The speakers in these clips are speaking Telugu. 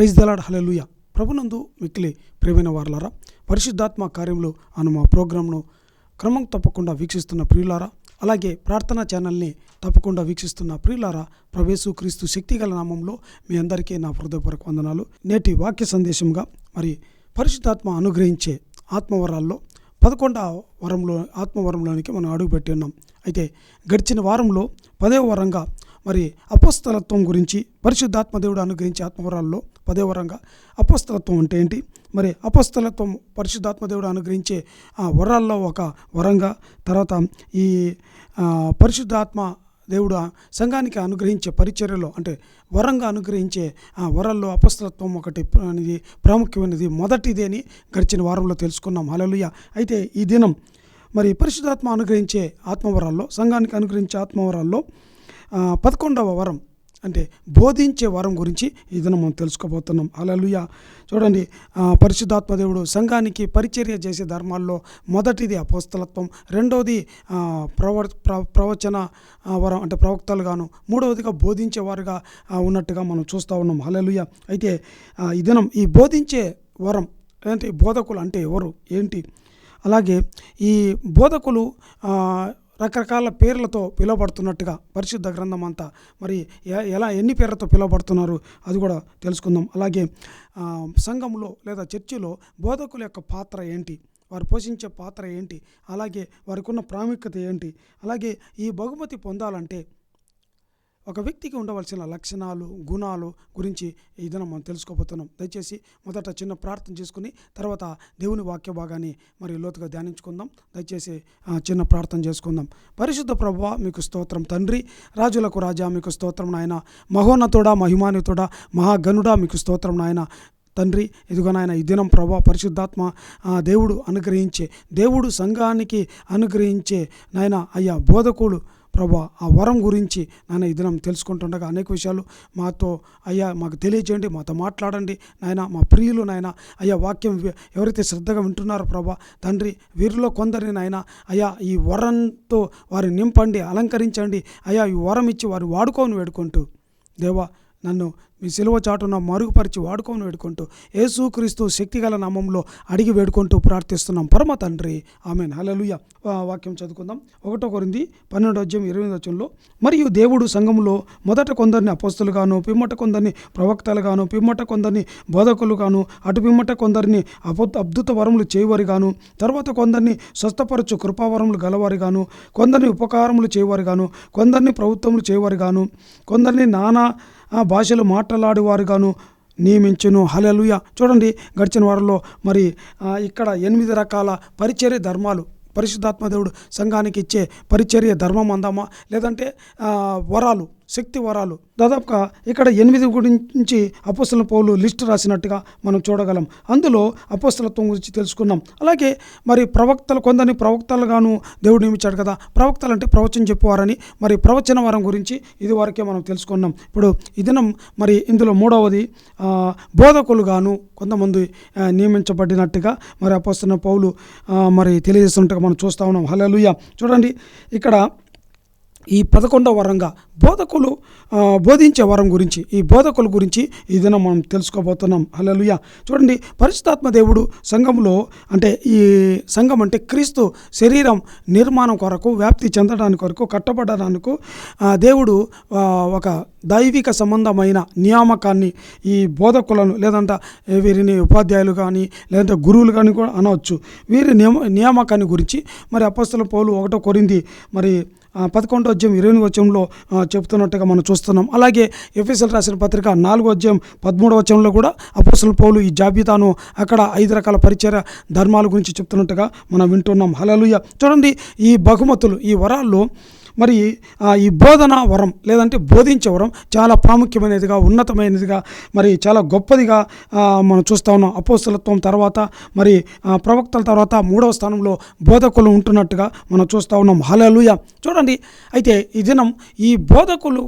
ప్రైజ్ దలాడ్ హలెలుయ ప్రభునందు మిక్కిలి ప్రేమైన వారలారా పరిశుద్ధాత్మ కార్యంలో అను మా ప్రోగ్రాంను క్రమం తప్పకుండా వీక్షిస్తున్న ప్రియులారా అలాగే ప్రార్థనా ఛానల్ని తప్పకుండా వీక్షిస్తున్న ప్రియులారా ప్రవేశు క్రీస్తు శక్తిగల నామంలో మీ అందరికీ నా హృదయపూర్వక వందనాలు. నేటి వాక్య సందేశంగా మరి పరిశుద్ధాత్మ అనుగ్రహించే ఆత్మవరాల్లో పదకొండవ వరంలో ఆత్మవరంలోనికి మనం అడుగుపెట్టి ఉన్నాం. అయితే గడిచిన వారంలో పదవ వరంగా మరి అపోస్తలత్వం గురించి పరిశుద్ధాత్మ దేవుడు అనుగ్రహించే ఆత్మవరాల్లో పదేవరంగా అపోస్తలత్వం అంటే ఏంటి? మరి అపోస్తలత్వం పరిశుద్ధాత్మ దేవుడు అనుగ్రహించే ఆ వరాల్లో ఒక వరంగా తర్వాత ఈ పరిశుద్ధాత్మ దేవుడు సంఘానికి అనుగ్రహించే పరిచర్యలో అంటే వరంగా అనుగ్రహించే ఆ వరల్లో అపస్తలత్వం ఒకటి అనేది ప్రాముఖ్యమైనది మొదటిది అని గడిచిన వారంలో తెలుసుకున్నాం. హలలుయ అయితే ఈ దినం మరి పరిశుద్ధాత్మ అనుగ్రహించే ఆత్మవరాల్లో సంఘానికి అనుగ్రహించే ఆత్మవరాల్లో పదకొండవ వరం అంటే బోధించే వరం గురించి ఈ దినం మనం తెలుసుకోబోతున్నాం. అలలుయ చూడండి పరిశుద్ధాత్మదేవుడు పరిశుద్ధాత్మ దేవుడు సంఘానికి పరిచర్య చేసే ధర్మాల్లో మొదటిది అపోస్తలత్వం రెండవది ప్రవ ప్ర- ప్రవచన వరం అంటే ప్రవక్తలుగాను మూడవదిగా బోధించేవారుగా ఉన్నట్టుగా మనం చూస్తూ ఉన్నాం. అలలుయ అయితే ఈ దినం ఈ బోధించే వరం అంటే బోధకులు అంటే ఎవరు ఏంటి? అలాగే ఈ బోధకులు రకరకాల పేర్లతో పిలువబడుతున్నట్టుగా పరిశుద్ధ గ్రంథం అంతా. మరి ఎ- ఎలా ఎన్ని పేర్లతో పిలువబడుతున్నారు అది కూడా తెలుసుకుందాం. అలాగే సంఘంలో లేదా చర్చిలో బోధకుల యొక్క పాత్ర ఏంటి? వారు పోషించే పాత్ర ఏంటి? అలాగే వారికి ఉన్న ప్రాముఖ్యత ఏంటి? అలాగే ఈ బహుమతి పొందాలంటే ఒక వ్యక్తికి ఉండవలసిన లక్షణాలు గుణాలు గురించి ఈ దినం మనం తెలుసుకోబోతున్నాం. దయచేసి మొదట చిన్న ప్రార్థన చేసుకుని తర్వాత దేవుని వాక్య భాగాన్ని మరి లోతుగా ధ్యానించుకుందాం. దయచేసి చిన్న ప్రార్థన చేసుకుందాం. పరిశుద్ధ ప్రభావ మీకు స్తోత్రం తండ్రి. రాజులకు రాజా మీకు స్తోత్రం నాయన. మహోన్నతుడా మహిమానితుడా మహాగనుడా మీకు స్తోత్రం నాయన. తండ్రి ఇదిగో నాయన ఈ దినం ప్రభా పరిశుద్ధాత్మ దేవుడు అనుగ్రహించే దేవుడు సంఘానికి అనుగ్రహించే నాయన అయ్యా బోధకుడు ప్రభా ఆ వరం గురించి నాయన ఈ దినం తెలుసుకుంటుండగా అనేక విషయాలు మాతో అయ్యా మాకు తెలియజేయండి మాతో మాట్లాడండి. నాయన మా ప్రియులు నాయన అయ్యా వాక్యం ఎవరైతే శ్రద్ధగా వింటున్నారో ప్రభా తండ్రి వీరిలో కొందరిని నాయన అయ్యా ఈ వరంతో వారిని నింపండి అలంకరించండి. అయ్యా ఈ వరం ఇచ్చి వారు వాడుకోని వేడుకుంటూ దేవా నన్ను మీ సిలువ చాటున మరుగుపరిచి వాడుకొని వేడుకుంటూ యేసుక్రీస్తు శక్తిగల నామంలో అడిగి వేడుకుంటూ ప్రార్థిస్తున్నాం. పరమ తండ్రి ఆమె హలలుయ వాక్యం చదువుకుందాం. ఒకటో కొరింది పన్నెండు అధ్యాయం ఇరవై వచనంలో మరియు దేవుడు సంఘంలో మొదట కొందరిని అపోస్తులుగాను పిమ్మట కొందరిని ప్రవక్తలుగాను పిమ్మట కొందరిని బోధకులుగాను అటు పిమ్మట కొందరిని అబు అద్భుత వరములు చేయవారిగాను తర్వాత కొందరిని స్వస్థపరచు కృపావరములు గలవారిగాను కొందరిని ఉపకారములు చేయవారిగాను కొందరిని ప్రభుత్వములు చేయవారిగాను కొందరిని నానా భాషలు భాషలు మాట్లాడేవారుగాను నియమించును. హలలుయ చూడండి గడిచిన వారంలో మరి ఇక్కడ ఎనిమిది రకాల పరిచర్య ధర్మాలు. పరిశుద్ధాత్మ దేవుడు సంఘానికి ఇచ్చే పరిచర్య ధర్మం అందామా? లేదంటే వరాలు. శక్తి వరాలు దాదాపుగా ఇక్కడ ఎనిమిది గురించి అపోస్తల పౌలు లిస్టు రాసినట్టుగా మనం చూడగలం. అందులో అపోస్తలత్వం గురించి తెలుసుకున్నాం అలాగే మరి ప్రవక్తలు కొందరిని ప్రవక్తలుగాను దేవుడు నియమించాడు కదా. ప్రవక్తలు అంటే ప్రవచనం చెప్పువారని మరి ప్రవచన వరం గురించి ఇది వరకే మనం తెలుసుకున్నాం. ఇప్పుడు ఈ దినం మరి ఇందులో మూడవది బోధకులుగాను కొంతమంది నియమించబడినట్టుగా మరి అపోస్తున్న పౌలు మరి తెలియజేస్తున్నట్టుగా మనం చూస్తూ ఉన్నాం. హలో చూడండి ఇక్కడ ఈ పదకొండవ వరంగా బోధకులు బోధించే వరం గురించి ఈ బోధకుల గురించి ఇదిన మనం తెలుసుకోబోతున్నాం. హలలుయ చూడండి పరిశుద్ధాత్మ దేవుడు సంఘంలో అంటే ఈ సంఘం అంటే క్రీస్తు శరీరం నిర్మాణం కొరకు వ్యాప్తి చెందడానికి కొరకు కట్టబడడానికి దేవుడు ఒక దైవిక సంబంధమైన నియామకాన్ని ఈ బోధకులను లేదంటే వీరిని ఉపాధ్యాయులు కానీ లేదంటే గురువులు కానీ కూడా అనవచ్చు. వీరి నియమ నియామకాన్ని గురించి మరి అపస్తుల పౌలు ఒకటో కొరింది మరి పదకొండో అధ్యాయం ఇరవై వచ్చంలో చెప్తున్నట్టుగా మనం చూస్తున్నాం. అలాగే ఎఫ్ఎస్ఎల్ రాసిన పత్రిక నాలుగో అధ్యాయం పదమూడవ వచ్చంలో కూడా అపోసల పౌలు ఈ జాబితాను అక్కడ ఐదు రకాల పరిచయ ధర్మాల గురించి చెప్తున్నట్టుగా మనం వింటున్నాం. హలలుయ చూడండి ఈ బహుమతులు ఈ వరాల్లో మరి ఈ బోధన వరం లేదంటే బోధించే వరం చాలా ప్రాముఖ్యమైనదిగా ఉన్నతమైనదిగా మరి చాలా గొప్పదిగా మనం చూస్తూ ఉన్నాం. అపోస్తలత్వం తర్వాత మరి ప్రవక్తల తర్వాత మూడవ స్థానంలో బోధకులు ఉంటున్నట్టుగా మనం చూస్తూ ఉన్నాం. హలలుయ. చూడండి అయితే ఈ దినం ఈ బోధకులు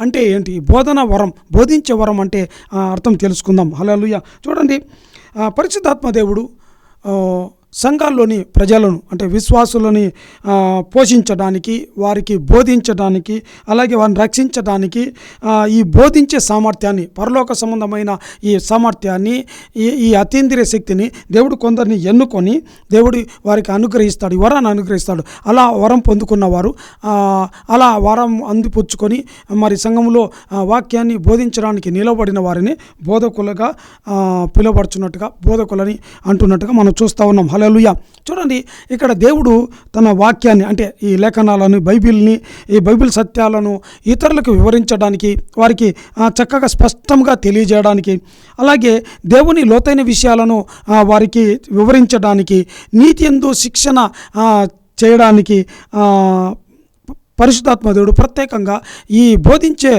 అంటే ఏంటి? బోధన వరం బోధించే వరం అంటే అర్థం తెలుసుకుందాం. హలలుయ. చూడండి పరిశుద్ధాత్మ దేవుడు సంఘాల్లోని ప్రజలను అంటే విశ్వాసులని పోషించడానికి వారికి బోధించడానికి అలాగే వారిని రక్షించడానికి ఈ బోధించే సామర్థ్యాన్ని పరలోక సంబంధమైన ఈ సామర్థ్యాన్ని ఈ ఈ అతీంద్రియ శక్తిని దేవుడు కొందరిని ఎన్నుకొని దేవుడు వారికి అనుగ్రహిస్తాడు వరాన్ని అనుగ్రహిస్తాడు. అలా వరం పొందుకున్న వారు అలా వరం అందిపుచ్చుకొని మరి సంఘంలో వాక్యాన్ని బోధించడానికి నిలబడిన వారిని బోధకులుగా పిలువబడుచున్నట్టుగా బోధకులని అంటున్నట్టుగా మనం చూస్తూ ఉన్నాం. హలలుయ చూడండి ఇక్కడ దేవుడు తన వాక్యాన్ని అంటే ఈ లేఖనాలను బైబిల్ని ఈ బైబిల్ సత్యాలను ఇతరులకు వివరించడానికి వారికి చక్కగా స్పష్టంగా తెలియజేయడానికి అలాగే దేవుని లోతైన విషయాలను వారికి వివరించడానికి నీతి ఎందు శిక్షణ చేయడానికి ఆ, పరిశుద్ధాత్మ దేవుడు ప్రత్యేకంగా ఈ బోధించే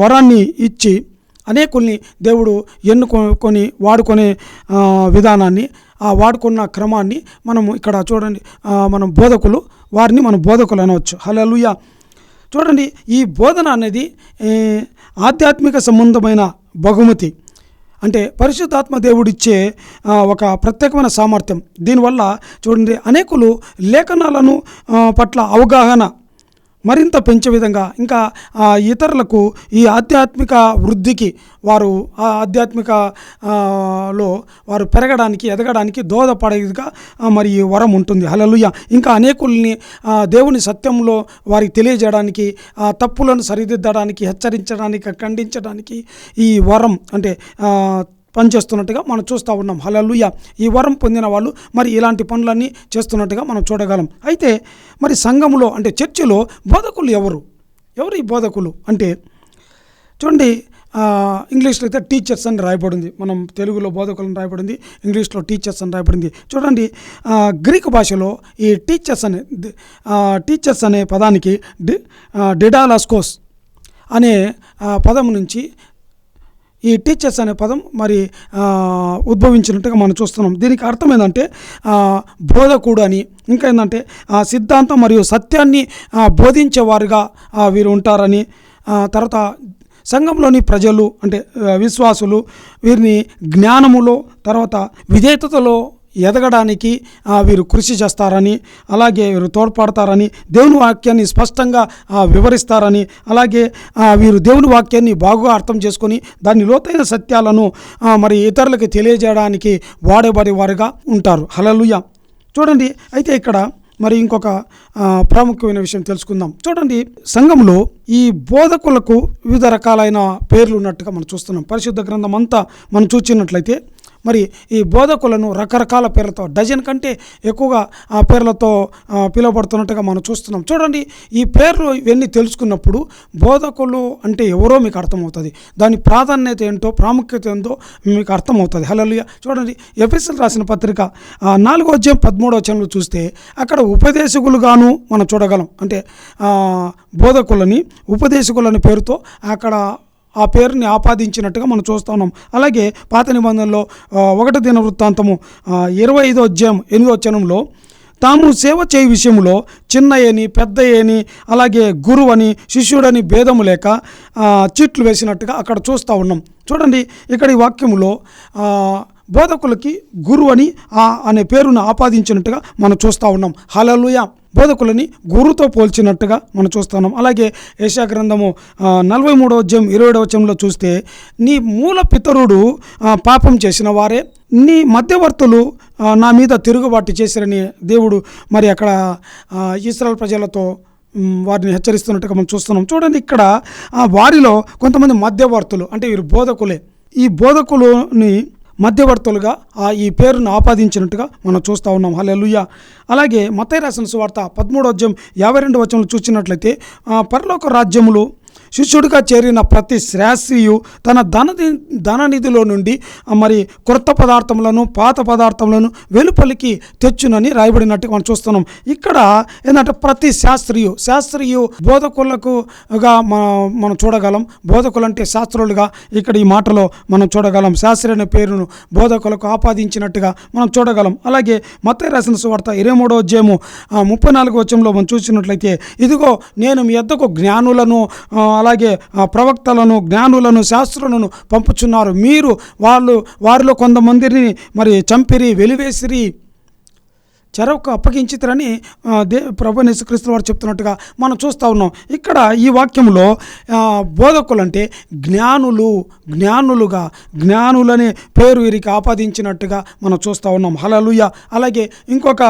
వరాన్ని ఇచ్చి అనేకుల్ని దేవుడు ఎన్నుకొని వాడుకునే విధానాన్ని ఆ వాడుకున్న క్రమాన్ని మనము ఇక్కడ చూడండి. మనం బోధకులు వారిని మనం బోధకులు అనవచ్చు. హలలుయ చూడండి ఈ బోధన అనేది ఆధ్యాత్మిక సంబంధమైన బహుమతి. అంటే పరిశుద్ధాత్మ దేవుడిచ్చే ఒక ప్రత్యేకమైన సామర్థ్యం. దీనివల్ల చూడండి అనేకులు లేఖనాలను పట్ల అవగాహన మరింత పెంచే విధంగా ఇంకా ఇతరులకు ఈ ఆధ్యాత్మిక వృద్ధికి వారు ఆ ఆధ్యాత్మిక లో వారు పెరగడానికి ఎదగడానికి దోహదపడేదిగా మరి వరం ఉంటుంది. హలలుయ ఇంకా అనేకుల్ని దేవుని సత్యంలో వారికి తెలియజేయడానికి ఆ తప్పులను సరిదిద్దడానికి హెచ్చరించడానికి ఖండించడానికి ఈ వరం అంటే పనిచేస్తున్నట్టుగా మనం చూస్తూ ఉన్నాం. హలలుయ ఈ వరం పొందిన వాళ్ళు మరి ఇలాంటి పనులన్నీ చేస్తున్నట్టుగా మనం చూడగలం. అయితే మరి సంఘములో అంటే చర్చిలో బోధకులు ఎవరు? ఎవరు ఈ బోధకులు? అంటే చూడండి ఇంగ్లీష్లో అయితే టీచర్స్ అని రాయబడింది. మనం తెలుగులో బోధకులను రాయబడింది ఇంగ్లీష్లో టీచర్స్ అని రాయబడింది. చూడండి గ్రీక్ భాషలో ఈ టీచర్స్ అనే టీచర్స్ అనే పదానికి డి డిడాలాస్కోస్ అనే ఆ, పదం నుంచి ఈ టీచర్స్ అనే పదం మరి ఉద్భవించినట్టుగా మనం చూస్తున్నాం. దీనికి అర్థం ఏంటంటే బోధకుడు అని ఇంకా ఏంటంటే ఆ, సిద్ధాంతం మరియు సత్యాన్ని బోధించేవారుగా వీరు ఉంటారని తర్వాత సంఘంలోని ప్రజలు అంటే విశ్వాసులు వీరిని జ్ఞానములో తర్వాత విధేయతలో ఎదగడానికి వీరు కృషి చేస్తారని అలాగే వీరు తోడ్పడతారని దేవుని వాక్యాన్ని స్పష్టంగా వివరిస్తారని అలాగే వీరు దేవుని వాక్యాన్ని బాగా అర్థం చేసుకొని దాని లోతైన సత్యాలను మరి ఇతరులకు తెలియజేయడానికి వాడబడే వారుగా ఉంటారు. హలలుయ చూడండి అయితే ఇక్కడ మరి ఇంకొక ప్రాముఖ్యమైన విషయం తెలుసుకుందాం. చూడండి సంఘంలో ఈ బోధకులకు వివిధ రకాలైన పేర్లు ఉన్నట్టుగా మనం చూస్తున్నాం. పరిశుద్ధ గ్రంథం అంతా మనం చూచినట్లయితే మరి ఈ బోధకులను రకరకాల పేర్లతో డజన్ కంటే ఎక్కువగా ఆ పేర్లతో పిలువబడుతున్నట్టుగా మనం చూస్తున్నాం. చూడండి ఈ పేర్లు ఇవన్నీ తెలుసుకున్నప్పుడు బోధకులు అంటే ఎవరో మీకు అర్థమవుతుంది. దాని ప్రాధాన్యత ఏంటో ప్రాముఖ్యత ఏంటో మీకు అర్థమవుతుంది. హలోలియ చూడండి ఎఫ్ఎస్ఎల్ రాసిన పత్రిక నాలుగో అధ్యాయం పదమూడో వచనంలో చూస్తే అక్కడ ఉపదేశకులుగాను మనం చూడగలం. అంటే బోధకులని ఉపదేశకులని పేరుతో అక్కడ ఆ పేరుని ఆపాదించినట్టుగా మనం చూస్తా ఉన్నాం. అలాగే పాత నిబంధనలో ఒకటి దిన వృత్తాంతము ఇరవై ఐదో అధ్యాయం ఎనిమిదో చనంలో తాము సేవ చేయ విషయంలో చిన్నయని పెద్దయని అలాగే గురువని శిష్యుడని భేదము లేక ఆ, చీట్లు వేసినట్టుగా అక్కడ చూస్తూ ఉన్నాం. చూడండి ఇక్కడ ఈ వాక్యంలో బోధకులకి గురువు అని ఆ అనే పేరును ఆపాదించినట్టుగా మనం చూస్తూ ఉన్నాం. హలలుయా బోధకులని గురుతో పోల్చినట్టుగా మనం చూస్తున్నాం. అలాగే యశా గ్రంథము నలభై మూడవ అధ్యాయం ఇరవై వచనంలో చూస్తే నీ మూల పితరుడు పాపం చేసిన వారే నీ మధ్యవర్తులు నా మీద తిరుగుబాటు చేశారని దేవుడు మరి అక్కడ ఇస్రాయల్ ప్రజలతో వారిని హెచ్చరిస్తున్నట్టుగా మనం చూస్తున్నాం. చూడండి ఇక్కడ వారిలో కొంతమంది మధ్యవర్తులు అంటే వీరు బోధకులే. ఈ బోధకులని మధ్యవర్తులుగా ఆ ఈ పేరును ఆపాదించినట్టుగా మనం చూస్తూ ఉన్నాం. హలెలుయ్య అలాగే మతై రాసిన సువార్త పదమూడో అధ్యాయం యాభై రెండు వచనంలో చూసినట్లయితే ఆ, పరలోక రాజ్యములు శిష్యుడిగా చేరిన ప్రతి శ్రాస్త్రీయు తన ధన ధననిధిలో నుండి మరి క్రొత్త పదార్థములను పాత పదార్థములను వెలుపలికి తెచ్చునని రాయబడినట్టుగా మనం చూస్తున్నాం. ఇక్కడ ఏంటంటే ప్రతి శాస్త్రీయు శాస్త్రీయు బోధకులకుగా మనం మనం చూడగలం. బోధకులు అంటే శాస్త్రులుగా ఇక్కడ ఈ మాటలో మనం చూడగలం. శాస్త్రి అనే పేరును బోధకులకు ఆపాదించినట్టుగా మనం చూడగలం. అలాగే మత రాసిన సువార్త ఇరవై మూడో అధ్యాయము ముప్పై నాలుగో వచ్చంలో మనం చూసినట్లయితే ఇదిగో నేను మీ ఎద్దకు జ్ఞానులను అలాగే ఆ, ప్రవక్తలను జ్ఞానులను శాస్త్రులను పంపుచున్నారు. మీరు వాళ్ళు వారిలో కొంతమందిని మరి చంపిరి వెలివేసిరి. చెరకు అప్పగించితరని దే ప్రభు యేసుక్రీస్తు వారు చెప్తున్నట్టుగా మనం చూస్తూ ఉన్నాం. ఇక్కడ ఈ వాక్యంలో బోధకులు అంటే జ్ఞానులు జ్ఞానులుగా జ్ఞానులనే పేరు వీరికి ఆపాదించినట్టుగా మనం చూస్తూ ఉన్నాం. హలలుయ అలాగే ఇంకొక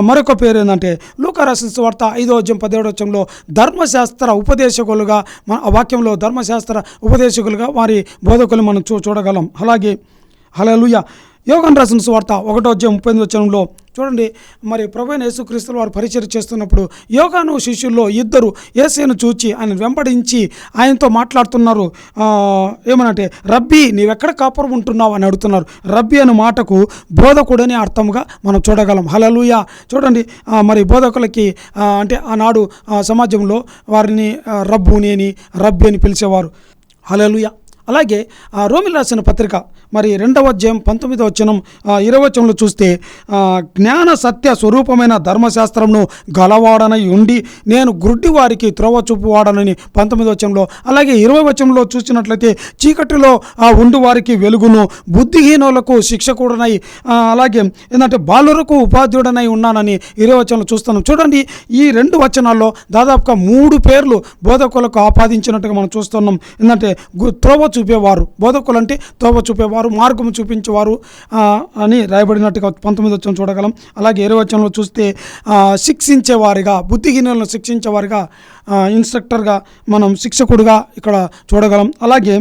మరొక పేరు ఏంటంటే లూకారాసిన వార్త ఐదో అధ్యాయం పదిహేడు ధర్మశాస్త్ర ఉపదేశకులుగా మన వాక్యంలో ధర్మశాస్త్ర ఉపదేశకులుగా వారి బోధకులు మనం చూ చూడగలం. అలాగే హలలుయ యోగన్ రాసిన వార్త ఒకటో అధ్యాయం ముప్పై ఎనిమిది చూడండి మరి ప్రభు యేసుక్రీస్తులు వారు పరిచయం చేస్తున్నప్పుడు యోగాను శిష్యుల్లో ఇద్దరు ఏసేను చూచి ఆయన వెంబడించి ఆయనతో మాట్లాడుతున్నారు. ఏమనంటే రబ్బీ నీవెక్కడ కాపురం ఉంటున్నావు? అని అడుగుతున్నారు. రబ్బీ అనే మాటకు బోధకుడని అర్థంగా మనం చూడగలం. హలలుయ చూడండి మరి బోధకులకి అంటే ఆనాడు ఆ, సమాజంలో వారిని రబ్బు నేని రబ్బీ రబ్బి అని పిలిచేవారు. హలలుయ అలాగే రోమిల్ రాసిన పత్రిక మరి రెండవ అధ్యాయం పంతొమ్మిదవ వచనం ఆ, ఇరవై వచనంలో చూస్తే జ్ఞాన సత్య స్వరూపమైన ధర్మశాస్త్రంను గలవాడనై ఉండి నేను గుడ్డి వారికి త్రోవ చూపువాడనని పంతొమ్మిదవ వచనంలో అలాగే ఇరవై వచనంలో చూసినట్లయితే చీకటిలో ఆ ఉండు వారికి వెలుగును బుద్ధిహీనులకు శిక్షకుడనై అలాగే ఏంటంటే బాలురకు ఉపాధ్యుడనై ఉన్నానని ఇరవై వచనంలో చూస్తున్నాం. చూడండి ఈ రెండు వచనాల్లో దాదాపుగా మూడు పేర్లు బోధకులకు ఆపాదించినట్టుగా మనం చూస్తున్నాం. ఏంటంటే త్రోవ చూపేవారు. బోధకులు అంటే త్రోవ చూపేవారు. మార్గము చూపించేవారు అని రాయబడినట్టుగా పంతొమ్మిది వచ్చిన చూడగలం. అలాగే ఇరవై వచనంలో చూస్తే శిక్షించేవారిగా బుద్ధిహీనులను శిక్షించేవారిగా ఇన్స్ట్రక్టర్గా మనం శిక్షకుడుగా ఇక్కడ చూడగలం. అలాగే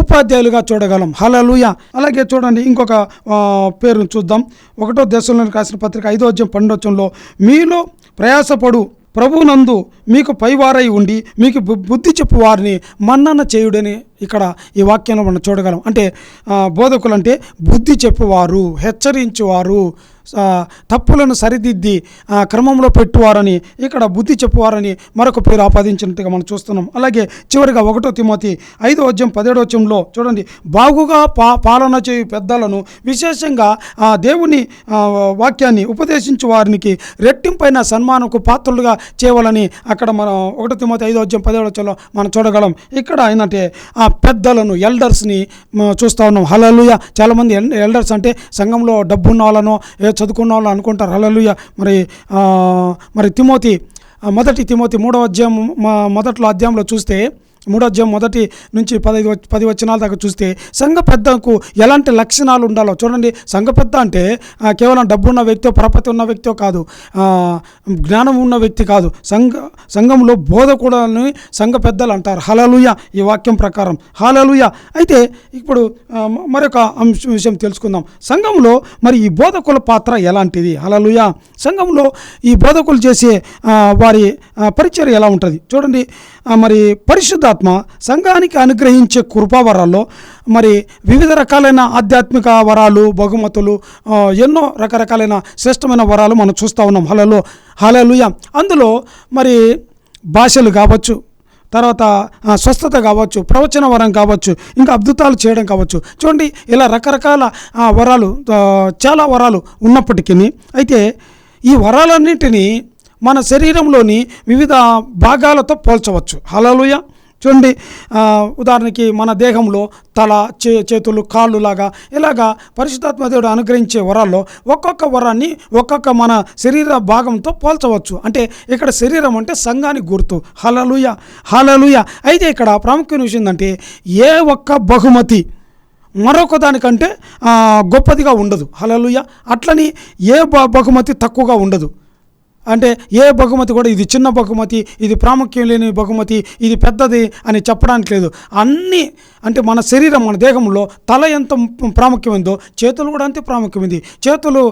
ఉపాధ్యాయులుగా చూడగలం. హలలుయ అలాగే చూడండి ఇంకొక పేరును చూద్దాం. ఒకటో దేశంలో రాసిన పత్రిక ఐదో అధ్యాయం పన్నెండవచంలో మీలో ప్రయాసపడు ప్రభునందు మీకు పైవారై ఉండి మీకు బుద్ధి చెప్పు వారిని మన్నన చేయుడని ఇక్కడ ఈ వాక్యంలో మనం చూడగలం. అంటే బోధకులు అంటే బుద్ధి చెప్పువారు హెచ్చరించువారు తప్పులను సరిదిద్ది క్రమంలో పెట్టువారని ఇక్కడ బుద్ధి చెప్పువారని మరొక పేరు ఆపాదించినట్టుగా మనం చూస్తున్నాం. అలాగే చివరిగా ఒకటో తిమోతి ఐదో అధ్యాయం పదిహేడో అధ్యాయంలో చూడండి. బాగుగా పా పాలన చేయు పెద్దలను విశేషంగా ఆ దేవుని వాక్యాన్ని ఉపదేశించు వారికి రెట్టింపైన సన్మానకు పాత్రలుగా చేయవాలని అక్కడ మనం ఒకటో తిమోతి ఐదో అధ్యాయం పదిహేడో అధ్యాయంలో మనం చూడగలం. ఇక్కడ ఏంటంటే ఆ పెద్దలను ఎల్డర్స్ని చూస్తూ చూస్తా ఉన్నాం. హలలుయ చాలామంది ఎల్- ఎల్డర్స్ అంటే సంఘంలో డబ్బున్న వాళ్ళను చదువుకున్న వాళ్ళు అనుకుంటారు. హలలుయ మరి మరి తిమోతి మొదటి తిమోతి మూడవ అధ్యాయం మొదట్లో అధ్యాయంలో చూస్తే మూడో అధ్యాయం మొదటి నుంచి పదహైదు పది వచనాల దాకా చూస్తే సంఘ పెద్దకు ఎలాంటి లక్షణాలు ఉండాలో చూడండి. సంఘ పెద్ద అంటే కేవలం డబ్బు ఉన్న వ్యక్తో ప్రపతి ఉన్న వ్యక్తో కాదు జ్ఞానం ఉన్న వ్యక్తి కాదు. సంఘ సంఘంలో బోధకుడని సంఘ పెద్దలు అంటారు. హలలుయ ఈ వాక్యం ప్రకారం. హలలుయ అయితే ఇప్పుడు మరొక అంశం విషయం తెలుసుకుందాం. సంఘంలో మరి ఈ బోధకుల పాత్ర ఎలాంటిది? హలలుయ సంఘంలో ఈ బోధకులు చేసే వారి పరిచయం ఎలా ఉంటుంది? చూడండి. మరి పరిశుద్ధ పరిశుద్ధాత్మ సంఘానికి అనుగ్రహించే కృపావరాల్లో మరి వివిధ రకాలైన ఆధ్యాత్మిక వరాలు బహుమతులు ఎన్నో రకరకాలైన శ్రేష్టమైన వరాలు మనం చూస్తూ ఉన్నాం. హలలో హలలుయ అందులో మరి భాషలు కావచ్చు తర్వాత స్వస్థత కావచ్చు ప్రవచన వరం కావచ్చు ఇంకా అద్భుతాలు చేయడం కావచ్చు. చూడండి ఇలా రకరకాల వరాలు చాలా వరాలు ఉన్నప్పటికీ అయితే ఈ వరాలన్నింటినీ మన శరీరంలోని వివిధ భాగాలతో పోల్చవచ్చు. హలలుయ చూడండి ఉదాహరణకి మన దేహంలో తల చే చేతులు కాళ్ళు లాగా ఇలాగా పరిశుద్ధాత్మ దేవుడు అనుగ్రహించే వరాల్లో ఒక్కొక్క వరాన్ని ఒక్కొక్క మన శరీర భాగంతో పోల్చవచ్చు. అంటే ఇక్కడ శరీరం అంటే సంఘానికి గుర్తు. హలలుయ హలలుయ అయితే ఇక్కడ ప్రాముఖ్యత విషయం ఏంటంటే ఏ ఒక్క బహుమతి మరొక దానికంటే గొప్పదిగా ఉండదు. హలలుయ అట్లని ఏ బ- బహుమతి తక్కువగా ఉండదు. అంటే ఏ బహుమతి కూడా ఇది చిన్న బహుమతి ఇది ప్రాముఖ్యం లేని బహుమతి ఇది పెద్దది అని చెప్పడానికి లేదు. అన్నీ అంటే మన శరీరం మన దేహంలో తల ఎంత ప్రాముఖ్యమైందో చేతులు కూడా అంతే ప్రాముఖ్యమైంది. చేతులు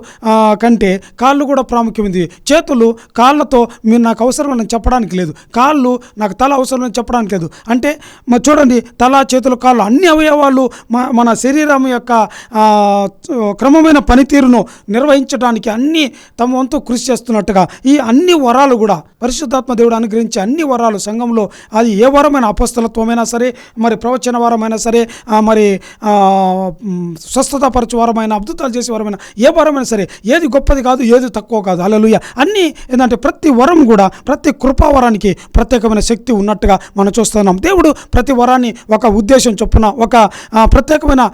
కంటే కాళ్ళు కూడా ప్రాముఖ్యమైంది. చేతులు కాళ్ళతో మీరు నాకు అవసరం అని చెప్పడానికి లేదు. కాళ్ళు నాకు తల అవసరం అని చెప్పడానికి లేదు. అంటే మరి చూడండి తల చేతులు కాళ్ళు అన్ని అవయవాలు మన శరీరం యొక్క క్రమమైన పనితీరును నిర్వహించడానికి అన్ని తమ వంతు కృషి చేస్తున్నట్టుగా ఈ అన్ని వరాలు కూడా పరిశుద్ధాత్మ దేవుడు అనుగ్రహించే అన్ని వరాలు సంఘంలో అది ఏ వరమైన అపస్థలత్వమైనా సరే మరి ప్రవచన వరం వరమైనా సరే మరి స్వస్థత పరచువారమైన వరమైన అద్భుతాలు చేసే ఏ వరమైనా సరే ఏది గొప్పది కాదు ఏది తక్కువ కాదు. అలలుయ అన్నీ ఏంటంటే ప్రతి వరం కూడా ప్రతి కృపావరానికి ప్రత్యేకమైన శక్తి ఉన్నట్టుగా మనం చూస్తున్నాం. దేవుడు ప్రతి వరాన్ని ఒక ఉద్దేశం చొప్పున ఒక ప్రత్యేకమైన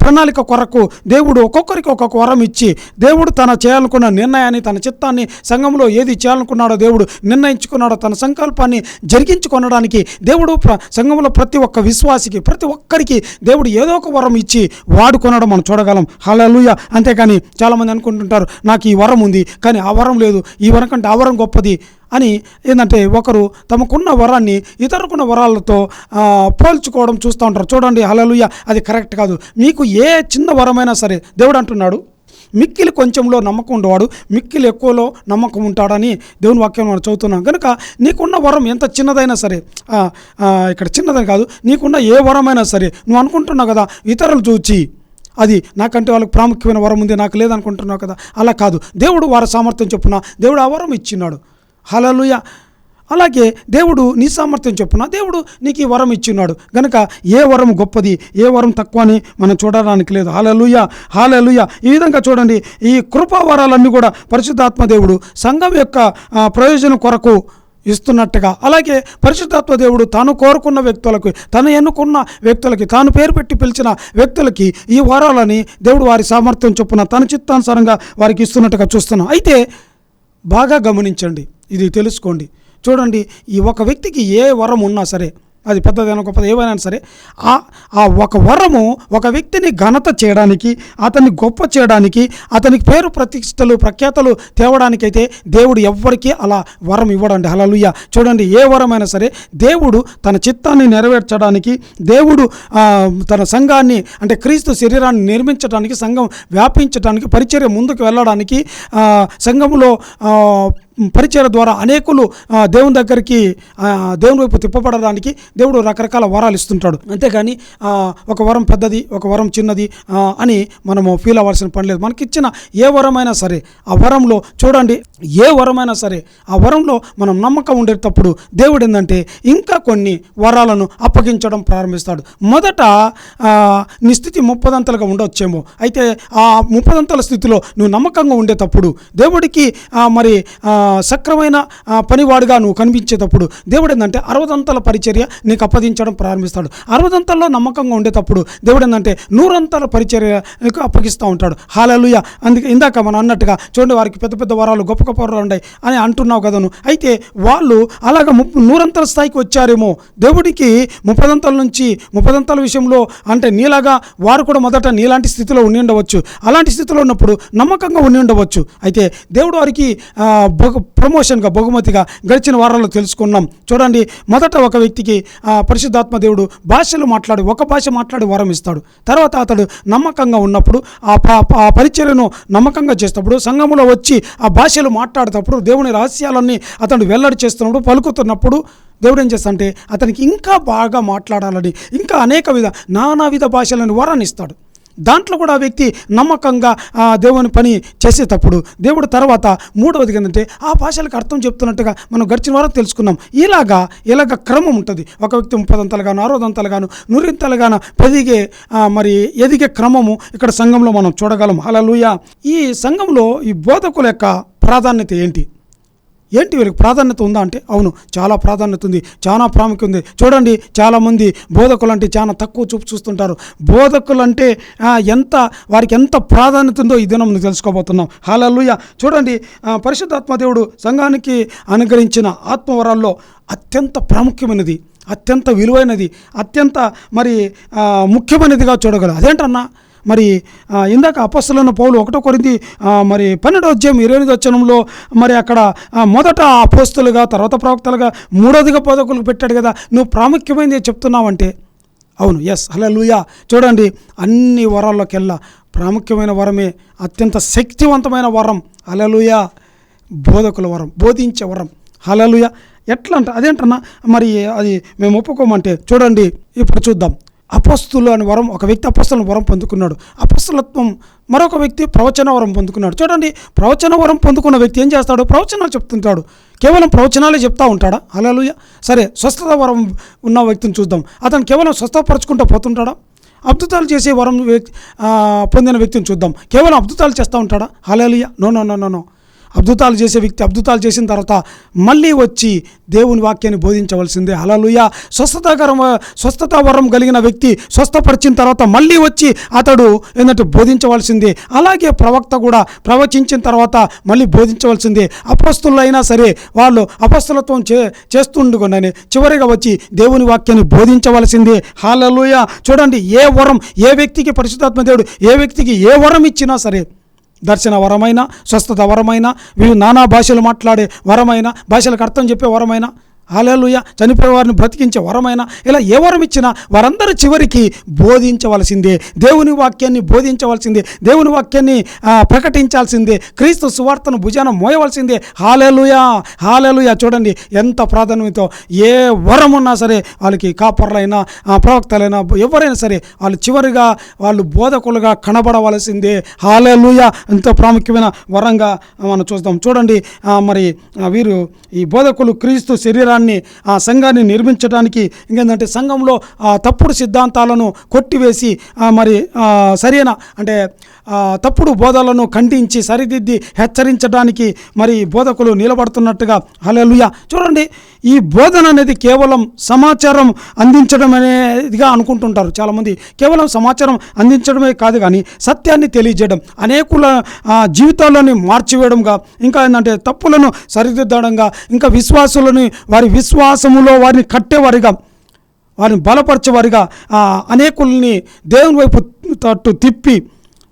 ప్రణాళిక కొరకు దేవుడు ఒక్కొక్కరికి ఒక్కొక్క వరం ఇచ్చి దేవుడు తన చేయాలనుకున్న నిర్ణయాన్ని తన చిత్తాన్ని సంఘంలో ఏది చేయాలనుకున్నాడో దేవుడు నిర్ణయించుకున్నాడో తన సంకల్పాన్ని జరిగించుకొనడానికి దేవుడు ప్ర- సంఘంలో ప్రతి ఒక్క విశ్వాసికి ప్రతి ఒక్కరికి దేవుడు ఏదో ఒక వరం ఇచ్చి వాడుకొనడం మనం చూడగలం. హలలుయ అంతేకాని చాలామంది అనుకుంటుంటారు నాకు ఈ వరం ఉంది కానీ ఆ వరం లేదు. ఈ వరం కంటే ఆ వరం గొప్పది. అని ఏంటంటే ఒకరు తమకున్న వరాన్ని ఇతరుకున్న వరాలతో పోల్చుకోవడం చూస్తూ ఉంటారు. చూడండి హలలుయ అది కరెక్ట్ కాదు. మీకు ఏ చిన్న వరమైనా సరే దేవుడు అంటున్నాడు మిక్కిలి కొంచెంలో నమ్మకం ఉండేవాడు మిక్కిలి ఎక్కువలో నమ్మకం ఉంటాడని దేవుని వాక్యం మనం చదువుతున్నాం. కనుక నీకున్న వరం ఎంత చిన్నదైనా సరే ఇక్కడ చిన్నదని కాదు నీకున్న ఏ వరమైనా సరే నువ్వు అనుకుంటున్నావు కదా ఇతరులు చూచి అది నాకంటే వాళ్ళకి ప్రాముఖ్యమైన వరం ఉంది నాకు లేదనుకుంటున్నావు కదా అలా కాదు. దేవుడు వారి సామర్థ్యం చొప్పున దేవుడు ఆ వరం ఇచ్చిన్నాడు. హలలుయ అలాగే దేవుడు నీ సామర్థ్యం చొప్పున దేవుడు నీకు ఈ వరం ఇచ్చున్నాడు. గనుక ఏ వరం గొప్పది ఏ వరం తక్కువ అని మనం చూడడానికి లేదు. హాలలుయ హాలలుయ ఈ విధంగా చూడండి ఈ కృపా వరాలన్నీ కూడా పరిశుద్ధాత్మ దేవుడు సంఘం యొక్క ప్రయోజనం కొరకు ఇస్తున్నట్టుగా. అలాగే పరిశుద్ధాత్మ దేవుడు తాను కోరుకున్న వ్యక్తులకు తను ఎన్నుకున్న వ్యక్తులకి తాను పేరు పెట్టి పిలిచిన వ్యక్తులకి ఈ వరాలని దేవుడు వారి సామర్థ్యం చొప్పున తన చిత్తానుసారంగా వారికి ఇస్తున్నట్టుగా చూస్తున్నాం. అయితే బాగా గమనించండి. ఇది తెలుసుకోండి. చూడండి ఈ ఒక వ్యక్తికి ఏ వరం ఉన్నా సరే అది పెద్దదైనా గొప్పది ఏవైనా సరే ఆ ఆ ఒక వరము ఒక వ్యక్తిని ఘనత చేయడానికి అతన్ని గొప్ప చేయడానికి అతనికి పేరు ప్రతిష్టలు ప్రఖ్యాతలు తేవడానికైతే దేవుడు ఎవ్వరికీ అలా వరం ఇవ్వడండి. హలలుయ చూడండి ఏ వరమైనా సరే దేవుడు తన చిత్తాన్ని నెరవేర్చడానికి దేవుడు తన సంఘాన్ని అంటే క్రీస్తు శరీరాన్ని నిర్మించడానికి సంఘం వ్యాపించడానికి పరిచర్య ముందుకు వెళ్ళడానికి సంఘంలో పరిచయ ద్వారా అనేకులు దేవుని దగ్గరికి దేవుని వైపు తిప్పబడడానికి దేవుడు రకరకాల వరాలు ఇస్తుంటాడు. అంతేగాని ఒక వరం పెద్దది ఒక వరం చిన్నది అని మనము ఫీల్ అవ్వాల్సిన పని లేదు. మనకిచ్చిన ఏ వరమైనా సరే ఆ వరంలో చూడండి ఏ వరమైనా సరే ఆ వరంలో మనం నమ్మకం ఉండేటప్పుడు దేవుడు ఏంటంటే ఇంకా కొన్ని వరాలను అప్పగించడం ప్రారంభిస్తాడు. మొదట నీ స్థితి ముప్పదంతలుగా ఉండొచ్చేమో. అయితే ఆ ముప్పదంతల స్థితిలో నువ్వు నమ్మకంగా ఉండేటప్పుడు దేవుడికి మరి ఆ, సక్రమైన పనివాడుగా నువ్వు కనిపించేటప్పుడు దేవుడు ఏంటంటే అరవదంతల పరిచర్య నీకు అప్పగించడం ప్రారంభిస్తాడు. అరవదంతల్లో నమ్మకంగా ఉండేటప్పుడు దేవుడు ఏంటంటే నూరంతల పరిచర్య నీకు అప్పగిస్తూ ఉంటాడు. హాలలుయ! అందుకే ఇందాక మనం అన్నట్టుగా చూడండి వారికి పెద్ద పెద్ద వరాలు గొప్ప గొప్ప వరాలు ఉన్నాయి అని అంటున్నావు కదను అయితే వాళ్ళు అలాగ నూరంతల స్థాయికి వచ్చారేమో. దేవుడికి ముప్పదంతల నుంచి ముప్పదంతల విషయంలో అంటే నీలాగా వారు కూడా మొదట నీలాంటి స్థితిలో ఉండి ఉండవచ్చు. అలాంటి స్థితిలో ఉన్నప్పుడు నమ్మకంగా ఉండి ఉండవచ్చు. అయితే దేవుడు వారికి ఆ, ప్రమోషన్గా బహుమతిగా గడిచిన వారాల్లో తెలుసుకున్నాం. చూడండి మొదట ఒక వ్యక్తికి పరిశుద్ధాత్మ దేవుడు భాషలు మాట్లాడి ఒక భాష మాట్లాడి వరం ఇస్తాడు. తర్వాత అతడు నమ్మకంగా ఉన్నప్పుడు ఆ ప- ఆ పరిచర్యను నమ్మకంగా చేసినప్పుడు సంఘములో వచ్చి ఆ భాషలు మాట్లాడేటప్పుడు దేవుని రహస్యాలన్నీ అతడు వెల్లడి చేస్తున్నప్పుడు పలుకుతున్నప్పుడు దేవుడు ఏం చేస్తా అంటే అతనికి ఇంకా బాగా మాట్లాడాలని ఇంకా అనేక విధ నానా విధ భాషలను వరాన్ని ఇస్తాడు. దాంట్లో కూడా ఆ వ్యక్తి నమ్మకంగా దేవుని పని చేసేటప్పుడు దేవుడు తర్వాత మూడవది ఏంటంటే ఆ భాషలకు అర్థం చెప్తున్నట్టుగా మనం గడిచిన వారం తెలుసుకున్నాం. ఇలాగా ఇలాగ క్రమం ఉంటుంది. ఒక వ్యక్తి ముప్పదంతలుగాను అరవదంతలుగాను నూరింతలుగాను పెరిగే మరి ఎదిగే క్రమము ఇక్కడ సంఘంలో మనం చూడగలం. హలలుయ ఈ సంఘంలో ఈ బోధకుల యొక్క ప్రాధాన్యత ఏంటి? ఏంటి వీరికి ప్రాధాన్యత ఉందా అంటే అవును చాలా ప్రాధాన్యత ఉంది చాలా ప్రాముఖ్యత ఉంది. చూడండి చాలామంది బోధకులు అంటే చాలా తక్కువ చూపు చూస్తుంటారు. బోధకులు అంటే ఎంత వారికి ఎంత ప్రాధాన్యత ఉందో ఈ దినం మనం తెలుసుకోబోతున్నాం. హాలూయ చూడండి ఆ, పరిశుద్ధాత్మ దేవుడు సంఘానికి అనుగ్రహించిన ఆత్మవరాల్లో అత్యంత ప్రాముఖ్యమైనది అత్యంత విలువైనది అత్యంత మరి ముఖ్యమైనదిగా చూడగలరు. అదేంటన్నా? మరి ఇందాక అపస్సులన్న పౌలు ఒకటో కొరింది మరి పన్నెండో అధ్యాయం ఇరవై ఎనిమిది వచ్చనంలో మరి అక్కడ మొదట అపోస్తులుగా తర్వాత ప్రవక్తలుగా మూడోదిగా పోదకులకు పెట్టాడు కదా నువ్వు ప్రాముఖ్యమైనది చెప్తున్నావంటే? అవును ఎస్ హలలుయా చూడండి అన్ని వరాల్లోకెల్లా ప్రాముఖ్యమైన వరమే అత్యంత శక్తివంతమైన వరం హలలుయా బోధకుల వరం బోధించే వరం హలలుయ ఎట్లా అంట అదేంటన్నా? మరి అది మేము ఒప్పుకోమంటే చూడండి ఇప్పుడు చూద్దాం. అపస్తులు అని వరం ఒక వ్యక్తి అపస్తులను వరం పొందుకున్నాడు. అపస్తులత్వం మరొక వ్యక్తి ప్రవచన వరం పొందుకున్నాడు. చూడండి ప్రవచన వరం పొందుకున్న వ్యక్తి ఏం చేస్తాడు? ప్రవచనాలు చెప్తుంటాడు. కేవలం ప్రవచనాలే చెప్తా ఉంటాడా? అలలుయ సరే స్వస్థత వరం ఉన్న వ్యక్తిని చూద్దాం. అతను కేవలం స్వస్థపరచుకుంటూ పోతుంటాడా? అద్భుతాలు చేసే వరం వ్యక్తి పొందిన వ్యక్తిని చూద్దాం. కేవలం అద్భుతాలు చేస్తూ ఉంటాడా? Hallelujah no no no no no. అద్భుతాలు చేసే వ్యక్తి అద్భుతాలు చేసిన తర్వాత మళ్ళీ వచ్చి దేవుని వాక్యాన్ని బోధించవలసిందే. అలలుయ స్వస్థతకరం స్వస్థత వరం కలిగిన వ్యక్తి స్వస్థపరిచిన తర్వాత మళ్ళీ వచ్చి అతడు ఏంటంటే బోధించవలసిందే. అలాగే ప్రవక్త కూడా ప్రవచించిన తర్వాత మళ్ళీ బోధించవలసిందే. అపస్తులైనా సరే వాళ్ళు అపస్తులత్వం చే చేస్తుండగానే చివరిగా వచ్చి దేవుని వాక్యాన్ని బోధించవలసిందే. హాలలుయ చూడండి ఏ వరం ఏ వ్యక్తికి పరిశుద్ధాత్మ దేవుడు ఏ వ్యక్తికి ఏ వరం ఇచ్చినా సరే దర్శన వరమైన స్వస్థత వరమైన వీళ్ళు నానా భాషలు మాట్లాడే వరమైన భాషలకు అర్థం చెప్పే వరమైన హాలేలుయ చనిపోయే వారిని బ్రతికించే వరమైన ఇలా ఏ వరం ఇచ్చినా వారందరూ చివరికి బోధించవలసిందే. దేవుని వాక్యాన్ని బోధించవలసిందే. దేవుని వాక్యాన్ని ప్రకటించాల్సిందే. క్రీస్తు సువార్తను భుజాన మోయవలసిందే. హాలేలుయా హాలేలుయా చూడండి ఎంత ప్రాధాన్యతతో ఏ వరం ఉన్నా సరే వాళ్ళకి కాపర్లైనా ప్రవక్తలైనా ఎవరైనా సరే వాళ్ళు చివరిగా వాళ్ళు బోధకులుగా కనబడవలసిందే. హాలేలుయ ఎంతో ప్రాముఖ్యమైన వరంగా మనం చూస్తాం. చూడండి మరి వీరు ఈ బోధకులు క్రీస్తు శరీరాన్ని ఆ సంఘాన్ని నిర్మించడానికి ఇంకేంటంటే సంఘంలో ఆ తప్పుడు సిద్ధాంతాలను కొట్టివేసి మరి సరైన అంటే తప్పుడు బోధలను ఖండించి సరిదిద్ది హెచ్చరించడానికి మరి బోధకులు నిలబడుతున్నట్టుగా హలలుయ చూడండి ఈ బోధన అనేది కేవలం సమాచారం అందించడం అనేదిగా అనుకుంటుంటారు చాలామంది. కేవలం సమాచారం అందించడమే కాదు కానీ సత్యాన్ని తెలియజేయడం అనేకుల ఆ, జీవితాలని మార్చివేయడంగా ఇంకా ఏంటంటే తప్పులను సరిదిద్దడంగా ఇంకా విశ్వాసులని వారి విశ్వాసములో వారిని కట్టేవారిగా వారిని బలపరిచేవారిగా అనేకుల్ని దేవుని వైపు తట్టు తిప్పి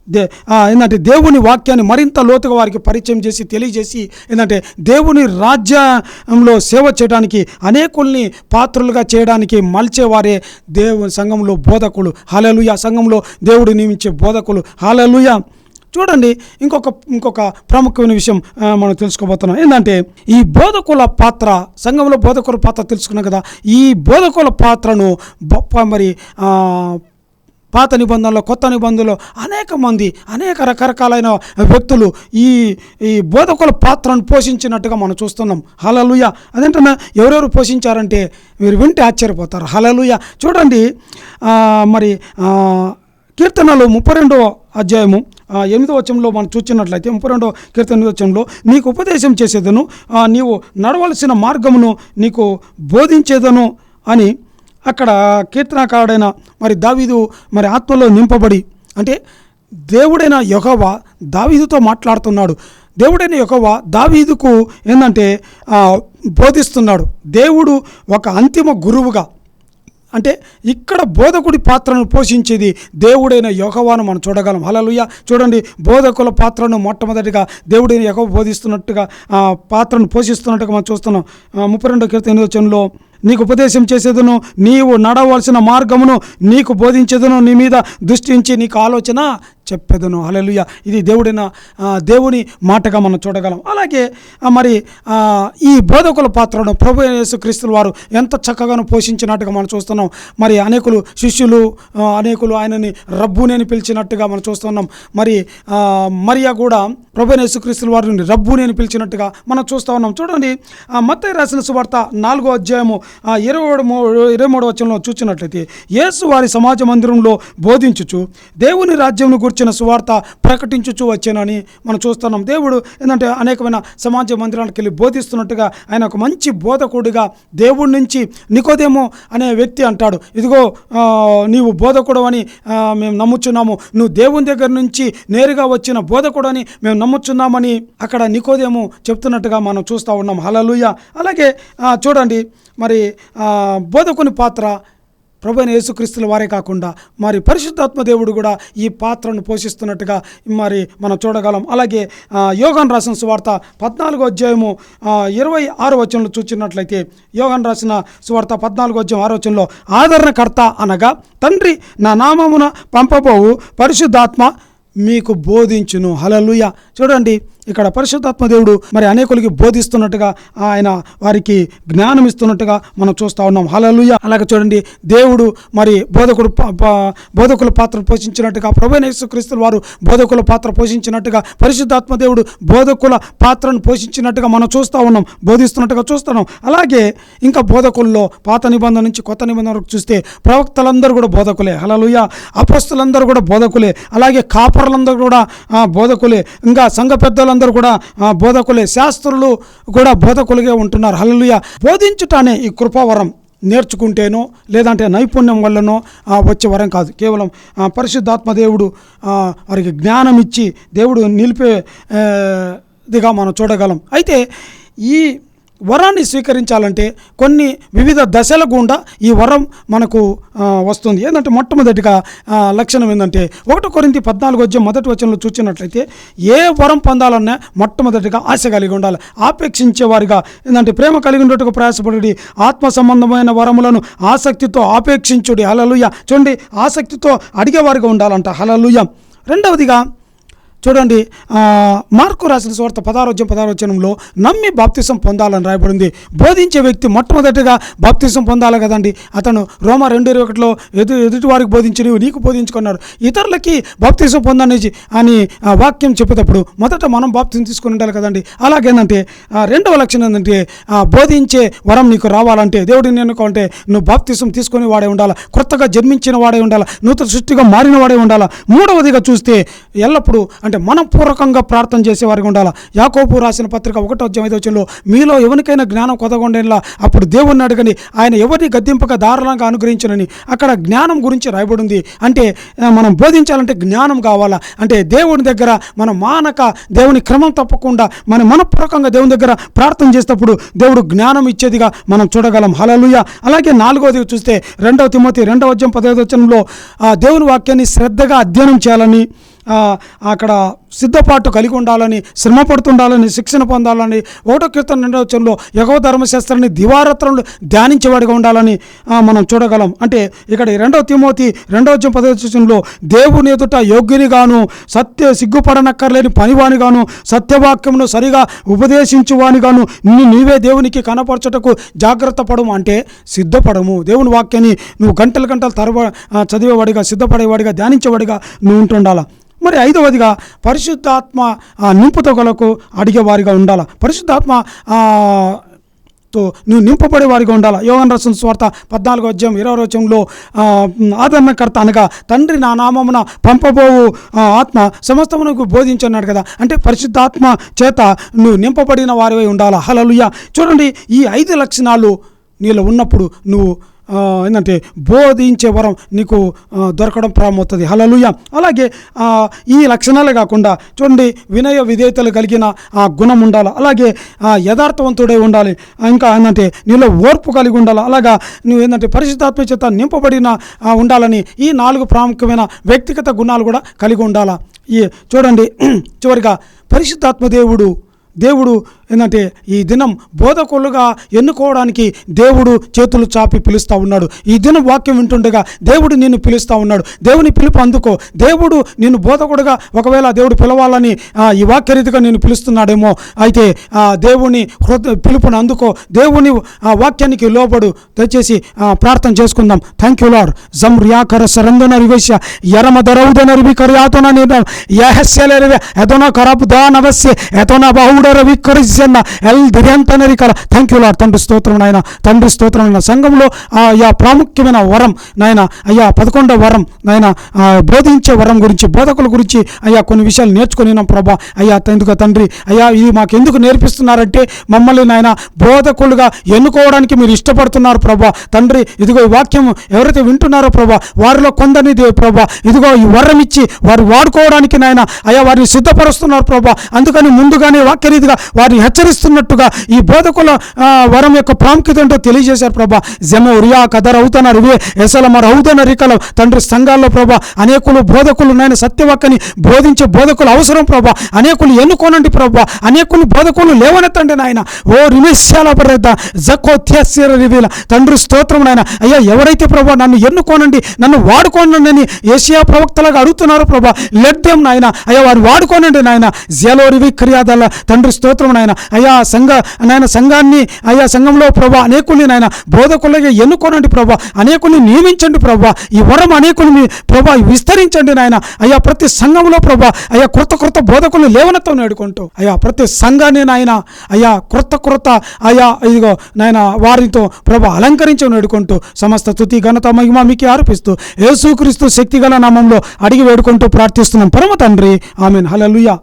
దే ఏంటంటే దేవుని వాక్యాన్ని మరింత లోతుగా వారికి పరిచయం చేసి తెలియజేసి ఏంటంటే దేవుని రాజ్యంలో సేవ చేయడానికి అనేకుల్ని పాత్రలుగా చేయడానికి మలిచేవారే దేవుని సంఘంలో బోధకులు. హాలలుయ సంఘంలో దేవుడు నియమించే బోధకులు. హాలలుయ చూడండి ఇంకొక ఇంకొక ప్రాముఖ్యమైన విషయం మనం తెలుసుకోబోతున్నాం. ఏంటంటే ఈ బోధకుల పాత్ర సంఘంలో బోధకుల పాత్ర తెలుసుకున్నాం కదా ఈ బోధకుల పాత్రను బొప్ప మరి పాత నిబంధనలో కొత్త నిబంధనలో అనేక మంది అనేక రకరకాలైన వ్యక్తులు ఈ ఈ బోధకుల పాత్రను పోషించినట్టుగా మనం చూస్తున్నాం. హలలుయ అదేంటన్నా ఎవరెవరు పోషించారంటే మీరు వింటే ఆశ్చర్యపోతారు. హలలుయ చూడండి మరి కీర్తనలు ముప్పై రెండవ అధ్యాయము ఎనిమిదో వచనంలో మనం చూచినట్లయితే ముప్పై రెండో కీర్తన ఎనిమిదో వచనంలో నీకు ఉపదేశం చేసేదను నీవు నడవలసిన మార్గమును నీకు బోధించేదను అని అక్కడ కీర్తనకారుడైన మరి దావీదు మరి ఆత్మలో నింపబడి అంటే దేవుడైన యెహోవా దావీదుతో మాట్లాడుతున్నాడు. దేవుడైన యెహోవా దావీదుకు ఏంటంటే బోధిస్తున్నాడు. దేవుడు ఒక అంతిమ గురువుగా అంటే ఇక్కడ బోధకుడి పాత్రను పోషించేది దేవుడైన యోగవాను మనం చూడగలం. హలలుయ చూడండి బోధకుల పాత్రను మొట్టమొదటిగా దేవుడైన యహోవ బోధిస్తున్నట్టుగా పాత్రను పోషిస్తున్నట్టుగా మనం చూస్తున్నాం. ముప్పై రెండో కీర్తి ఎనిమిదో వచనంలో నీకు ఉపదేశం చేసేదను నీవు నడవలసిన మార్గమును నీకు బోధించేదను నీ మీద దృష్టించి నీకు ఆలోచన చెప్పెదను. హల్లెలూయా. ఇది దేవుడైన దేవుని మాటగా మనం చూడగలం. అలాగే మరి ఈ బోధకుల పాత్రను ప్రభు యేసుక్రీస్తుల వారు ఎంత చక్కగానో పోషించినట్టుగా మనం చూస్తున్నాం. మరి అనేకులు శిష్యులు అనేకులు ఆయనని రబ్బు నేను పిలిచినట్టుగా మనం చూస్తున్నాం. మరి మరియా కూడా ప్రభు యేసుక్రీస్తుల వారిని రబ్బు నేను పిలిచినట్టుగా మనం చూస్తూ ఉన్నాం. చూడండి ఆ, రాసిన సువార్త నాలుగో అధ్యాయము ఇరవై మూడు ఇరవై మూడు వచనంలో చూసినట్లయితే యేసు వారి సమాజ మందిరంలో బోధించుచు దేవుని రాజ్యంను గుర్చిన సువార్త ప్రకటించుచు వచ్చానని మనం చూస్తున్నాం. దేవుడు ఏంటంటే అనేకమైన సమాజ మందిరానికి వెళ్ళి బోధిస్తున్నట్టుగా ఆయన ఒక మంచి బోధకుడిగా దేవుడి నుంచి నికోదేమో అనే వ్యక్తి అంటాడు. ఇదిగో నీవు బోధకుడు అని మేము నమ్ముచున్నాము. నువ్వు దేవుని దగ్గర నుంచి నేరుగా వచ్చిన బోధకుడు అని మేము నమ్ముచున్నామని అక్కడ నికోదేమో చెప్తున్నట్టుగా మనం చూస్తూ ఉన్నాం. హలలుయ అలాగే చూడండి మరి బోధకుని పాత్ర ప్రభు యేసుక్రీస్తుల వారే కాకుండా మరి పరిశుద్ధాత్మ దేవుడు కూడా ఈ పాత్రను పోషిస్తున్నట్టుగా మరి మనం చూడగలం. అలాగే యోగాన్ రాసిన సువార్త పద్నాలుగో అధ్యాయము ఇరవై ఆరు వచనంలో చూచినట్లయితే యోగాన్ రాసిన సువార్త పద్నాలుగో అధ్యాయం ఆరో వచనంలో ఆదరణకర్త అనగా తండ్రి నా నామమున పంపబోవు పరిశుద్ధాత్మ మీకు బోధించును. హలలుయ చూడండి ఇక్కడ పరిశుద్ధాత్మ దేవుడు మరి అనేకులకి బోధిస్తున్నట్టుగా ఆయన వారికి జ్ఞానం ఇస్తున్నట్టుగా మనం చూస్తూ ఉన్నాం. హలలుయ అలాగే చూడండి దేవుడు మరి బోధకుడు బోధకుల పాత్ర పోషించినట్టుగా ప్రభు యేసుక్రీస్తుల వారు బోధకుల పాత్ర పోషించినట్టుగా పరిశుద్ధాత్మ దేవుడు బోధకుల పాత్రను పోషించినట్టుగా మనం చూస్తూ ఉన్నాం బోధిస్తున్నట్టుగా చూస్తున్నాం అలాగే ఇంకా బోధకుల్లో పాత నిబంధన నుంచి కొత్త నిబంధన వరకు చూస్తే ప్రవక్తలందరూ కూడా బోధకులే. హలలుయ అపస్తులందరూ కూడా బోధకులే. అలాగే కాపర్లందరూ కూడా బోధకులే. ఇంకా సంఘ పెద్దలందరూ కూడా బోధకులే శాస్త్రులు కూడా బోధకులుగా ఉంటున్నారు. హలలుయ బోధించుటానే ఈ కృపావరం నేర్చుకుంటేనో లేదంటే నైపుణ్యం వల్లనో వచ్చే వరం కాదు. కేవలం పరిశుద్ధాత్మ దేవుడు వారికి జ్ఞానం ఇచ్చి దేవుడు నిలిపే దిగా మనం చూడగలం. అయితే ఈ వరాన్ని స్వీకరించాలంటే కొన్ని వివిధ దశల గుండా ఈ వరం మనకు వస్తుంది. ఏంటంటే మొట్టమొదటిగా లక్షణం ఏంటంటే ఒకటి కొరింతి పద్నాలుగు వచ్చే మొదటి వచనంలో చూసినట్లయితే ఏ వరం పొందాలన్నా మొట్టమొదటిగా ఆశ కలిగి ఉండాలి. ఆపేక్షించే వారిగా ఏంటంటే ప్రేమ కలిగి ఉండేట్టుకు ప్రయాసపడి ఆత్మ సంబంధమైన వరములను ఆసక్తితో ఆపేక్షించుడి. హలలుయ చూడండి ఆసక్తితో అడిగేవారిగా ఉండాలంట. హలలుయ రెండవదిగా చూడండి మార్కు రాసిన సువార్త పదారోజ్యం పదారోచనంలో నమ్మి బాప్తిసం పొందాలని రాయబడింది. బోధించే వ్యక్తి మొట్టమొదటిగా బాప్తిసం పొందాలి కదండి. అతను రోమా రెండు ఇరవై ఒకటిలో ఎదు ఎదుటి వారికి బోధించి నీకు బోధించుకున్నాడు ఇతరులకి బాప్తిసం పొందని అని వాక్యం చెప్పేటప్పుడు మొదట మనం బాప్తిసం తీసుకుని ఉండాలి కదండి. అలాగేందంటే రెండవ లక్షణం ఏంటంటే బోధించే వరం నీకు రావాలంటే దేవుడిని ఎన్నుకోవాలంటే నువ్వు బాప్తిసం తీసుకుని వాడే ఉండాలి? కొత్తగా జన్మించిన వాడే ఉండాలి? నూతన సృష్టిగా మారిన వాడే ఉండాలి? మూడవదిగా చూస్తే ఎల్లప్పుడూ అంటే మనపూర్వకంగా ప్రార్థన చేసేవారికి ఉండాలి? యాకోబు రాసిన పత్రిక ఒకటో అధ్యాయం ఐదో వచనంలో మీలో ఎవరికైనా జ్ఞానం కొదగొండేలా అప్పుడు దేవుణ్ణి అడగని ఆయన ఎవరిని గద్దింపక దారుణంగా అనుగ్రహించనని అక్కడ జ్ఞానం గురించి రాయబడింది. అంటే మనం బోధించాలంటే జ్ఞానం కావాలా? అంటే దేవుని దగ్గర మనం మానక దేవుని క్రమం తప్పకుండా మన మనపూర్వకంగా దేవుని దగ్గర ప్రార్థన చేసేటప్పుడు దేవుడు జ్ఞానం ఇచ్చేదిగా మనం చూడగలం. హలలుయ అలాగే నాలుగవది చూస్తే రెండవ తిమ్మతి రెండవ అధ్యాయం పదహైదు వచనంలో ఆ, దేవుని వాక్యాన్ని శ్రద్ధగా అధ్యయనం చేయాలని అక్కడ సిద్ధపాటు కలిగి ఉండాలని శ్రమ పడుతుండాలని శిక్షణ పొందాలని ఓటో కీర్తన రెండవ యగవ ధర్మశాస్త్రాన్ని దివారత్రంలో ధ్యానించేవాడిగా ఉండాలని మనం చూడగలం. అంటే ఇక్కడ రెండవ తిమోతి రెండవ వచనం పదవ దేవుని ఎదుట యోగ్యునిగాను సత్య సిగ్గుపడనక్కర్లేని పనివానిగాను సత్యవాక్యమును సరిగా ఉపదేశించువానిగాను నిన్ను నీవే దేవునికి కనపరచుటకు జాగ్రత్త పడము అంటే సిద్ధపడము. దేవుని వాక్యాన్ని నువ్వు గంటలు గంటలు తరవ చదివేవాడిగా సిద్ధపడేవాడిగా ధ్యానించేవాడిగా నువ్వు ఉంటుండాలా? మరి ఐదవదిగా పరిశుద్ధాత్మ ఆ, నింపుతగలకు అడిగేవారిగా ఉండాలి. పరిశుద్ధాత్మ తో నువ్వు నింపబడే వారిగా ఉండాలి. యోగన్ రసం స్వార్థ పద్నాలుగో అధ్యాయం ఇరవై రోజంలో ఆదరణకర్త అనగా తండ్రి నా నామమున పంపబోవు ఆత్మ సమస్తమునకు బోధించన్నాడు కదా. అంటే పరిశుద్ధాత్మ చేత నువ్వు నింపబడిన వారివై ఉండాలా. హలలుయ చూడండి ఈ ఐదు లక్షణాలు నీలో ఉన్నప్పుడు నువ్వు ఏంటంటే బోధించే వరం నీకు దొరకడం ప్రారంభమవుతుంది హలలుయ అలాగే ఈ లక్షణాలే కాకుండా చూడండి వినయ విధేయతలు కలిగిన ఆ గుణం ఉండాలి. అలాగే ఆ, ఉండాలి. ఇంకా ఏంటంటే నీలో ఓర్పు కలిగి ఉండాలి. అలాగా నువ్వు ఏంటంటే పరిశుద్ధాత్మ చేత నింపబడిన ఉండాలని ఈ నాలుగు ప్రాముఖ్యమైన వ్యక్తిగత గుణాలు కూడా కలిగి ఉండాలా? ఈ చూడండి చివరిగా పరిశుద్ధాత్మ దేవుడు దేవుడు ఏంటంటే ఈ దినం బోధకులుగా ఎన్నుకోవడానికి దేవుడు చేతులు చాపి పిలుస్తూ ఉన్నాడు. ఈ దినం వాక్యం వింటుండగా దేవుడు నిన్ను పిలుస్తూ ఉన్నాడు. దేవుని పిలుపు అందుకో. దేవుడు నిన్ను బోధకుడుగా ఒకవేళ దేవుడు పిలవాలని ఈ ఈ వాక్యరీతిగా నేను పిలుస్తున్నాడేమో. అయితే ఆ, దేవుని హృదయ పిలుపుని అందుకో. దేవుని ఆ, వాక్యానికి లోబడు. దయచేసి ప్రార్థన చేసుకుందాం. థ్యాంక్ యూ లార్ జమ్ రియాకర సరందన రివేశ ఎరమ దరౌదన నరివి కర్యాతోన నేను యహస్యలరివే ఎదోన కరపు దానవస్య ఎతోన బహుడ రవి కరిజన్న ఎల్ దిర్యంతనరి కర థ్యాంక్ యూ లార్ తండ్రి స్తోత్రం నాయన. తండ్రి స్తోత్రం నాయన సంఘంలో ఆ ప్రాముఖ్యమైన వరం నాయన అయ్యా పదకొండవ వరం నాయన బోధించే వరం గురించి బోధకుల గురించి అయ్యా కొన్ని విషయాలు నేర్చుకున్నాం ప్రభా. అయ్యా ఎందుకు తండ్రి అయ్యా ఇది మాకు ఎందుకు నేర్పిస్తున్నారంటే మమ్మల్ని నాయన బోధకులుగా ఎన్నుకోవడానికి మీరు ఇష్టపడుతున్నారు ప్రభా. తండ్రి ఇదిగో ఈ వాక్యం ఎవరైతే వింటున్నారో ప్రభా వారిలో కొందరిని ప్రభా ఇదిగో ఈ వరం ఇచ్చి వారు వాడుకోవడానికి నాయన అయ్యా వారిని సిద్ధపరుస్తున్నారు ప్రభా. అందుకని ముందుగానే వాక్యరీతిగా వారిని హెచ్చరిస్తున్నట్టుగా ఈ బోధకుల వరం యొక్క ప్రాముఖ్యత ఏంటో తెలియజేశారు ప్రభా. జమ ఉరియా కదర్ అవుతాన రివే ఎసల మరి అవుతాన రికల తండ్రి సంఘాల్లో ప్రభా అనేకులు బోధకులు నేను సత్యవాక్కని బోధించే బోధకులు అవసరం ప్రభా. అనేకులు ఎన్నుకోనండి ప్రభా. అనేకులు బోధకులు లేవనెత్తండి నాయన. ఓ రిమిశాల పర్యత జకోత్యస్యర రివీల. తండ్రి స్తోత్రం నాయన. అయ్యా ఎవరైతే ప్రభా నన్ను ఎన్నుకోనండి నన్ను వాడుకోనండి అని ఏషియా ప్రవక్తలాగా అడుగుతున్నారు ప్రభా. లెడ్డెం నాయన. అయ్యా వారు వాడుకోనండి నాయన. జలోరివి క్రియాదల. తండ్రి స్తోత్రం నాయన. అయ్యా సంఘ నాయన సంఘాన్ని అయ్యా సంఘంలో ప్రభా అనేకుల్ని నాయన బోధకులుగా ఎన్నుకోనండి ప్రభా అనేకుల్ని నియమించండి ప్రభా ఈ వరం అనేకుల్ని ప్రభా విస్తరించండి నాయన. అయ్యా ప్రతి సంఘంలో ప్రభా అయ్యా క్రొత్త క్రొత్త బోధకులు లేవనతో నేడుకుంటూ అయ్యా ప్రతి సంఘాన్ని నాయన అయ్యా క్రొత్త క్రొత్త అయ్యా ఇదిగో నాయన వారితో ప్రభా అలంకరించి నేడుకుంటూ సమస్త తుతి ఘనత మహిమ మీకు ఆరోపిస్తూ యేసుక్రీస్తు శక్తిగల నామంలో అడిగి వేడుకుంటూ ప్రార్థిస్తున్నాం. పరమ తండ్రి ఆమెన్. హలలుయా